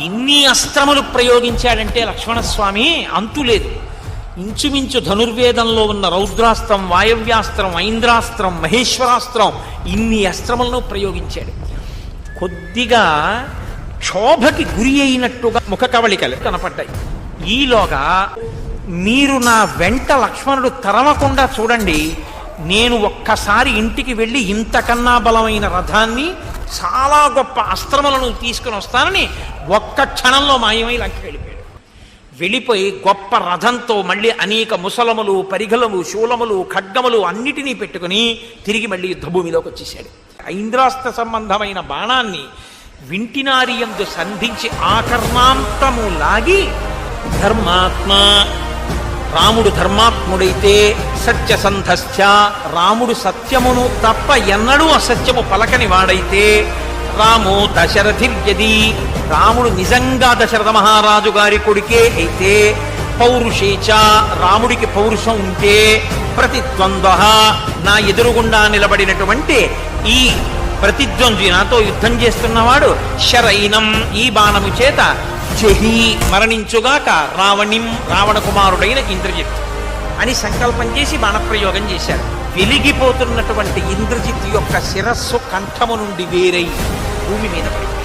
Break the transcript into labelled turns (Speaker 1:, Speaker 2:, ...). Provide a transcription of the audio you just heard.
Speaker 1: ఎన్ని అస్త్రములు ప్రయోగించాడంటే లక్ష్మణస్వామి అంతులేదు ఇంచుమించు ధనుర్వేదంలో ఉన్న రౌద్రాస్త్రం వాయవ్యాస్త్రం ఐంద్రాస్త్రం మహేశ్వరాస్త్రం ఇన్ని అస్త్రములను ప్రయోగించాడు. కొద్దిగా క్షోభకి గురి అయినట్టుగా ముఖ కవళికలు కనపడ్డాయి. ఈలోగా మీరు నా వెంట లక్ష్మణుడు తరవకుండా చూడండి నేను ఒక్కసారి ఇంటికి వెళ్ళి ఇంతకన్నా బలమైన రథాన్ని చాలా గొప్ప అస్త్రములను తీసుకుని వస్తానని ఒక్క క్షణంలో మాయమై లంక వెళ్ళిపోయాడు వెళ్ళిపోయి గొప్ప రథంతో మళ్ళీ అనేక ముసలములు పరిఘలము శూలములు ఖడ్గములు అన్నిటినీ పెట్టుకుని తిరిగి మళ్ళీ యుద్ధభూమిలోకి వచ్చేసాడు ఐంద్రాస్త్ర సంబంధమైన బాణాన్ని వింటినారియందు సంధించి ఆకర్ణాంతము లాగి ధర్మాత్మ రాముడు ధర్మాత్ముడైతే సత్యసంధస్థ రాముడు సత్యమును తప్ప ఎన్నడూ అసత్యము పలకని వాడైతే రాము దశరథిర్యది. రాముడు నిజంగా దశరథ మహారాజు గారి కొడుకే అయితే పౌరుషేచ రాముడికి పౌరుషం ఉంటే ప్రతిద్వంద్వ. నా ఎదురుగుండా నిలబడినటువంటి ఈ ప్రతిద్వంద్వి నాతో యుద్ధం చేస్తున్నవాడు శరైనం ఈ బాణము చేత జహి మరణించుగాక రావణిం రావణ కుమారుడైన ఇంద్రజిత్ అని సంకల్పం చేసి బాణప్రయోగం చేశారు. వెలిగిపోతున్నటువంటి ఇంద్రజిత్ యొక్క శిరస్సు కంఠము నుండి వేరై భూమి మీద పడింది.